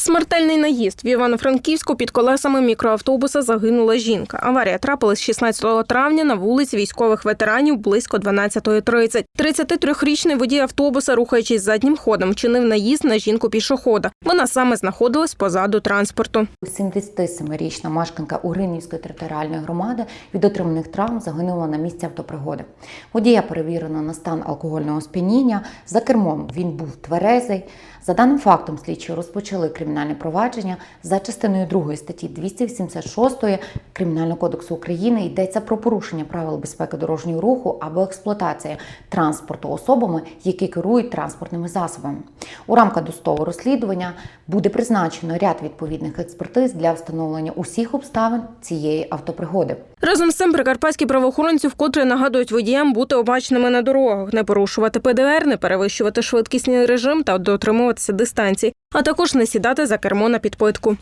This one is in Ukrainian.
Смертельний наїзд в Івано-Франківську під колесами мікроавтобуса загинула жінка. Аварія трапилась 16 травня на вулиці військових ветеранів близько 12.30. 33-річний водій автобуса, рухаючись заднім ходом, чинив наїзд на жінку пішохода. Вона саме знаходилась позаду транспорту. 77-річна мешканка Угринівської територіальної громади від отриманих травм загинула на місці автопригоди. Водія перевірено на стан алкогольного сп'яніння. За кермом він був тверезий. За даним фактом, слідчі розпочали кримінальне провадження за частиною 2 статті 286 Кримінального кодексу України йдеться про порушення правил безпеки дорожнього руху або експлуатація транспорту особами, які керують транспортними засобами. У рамках досудового розслідування буде призначено ряд відповідних експертиз для встановлення усіх обставин цієї автопригоди. Разом з цим прикарпатські правоохоронці вкотре нагадують водіям бути обачними на дорогах, не порушувати ПДР, не перевищувати швидкісний режим та дотримуватися дистанції, а також не сідати за кермо на підпитку.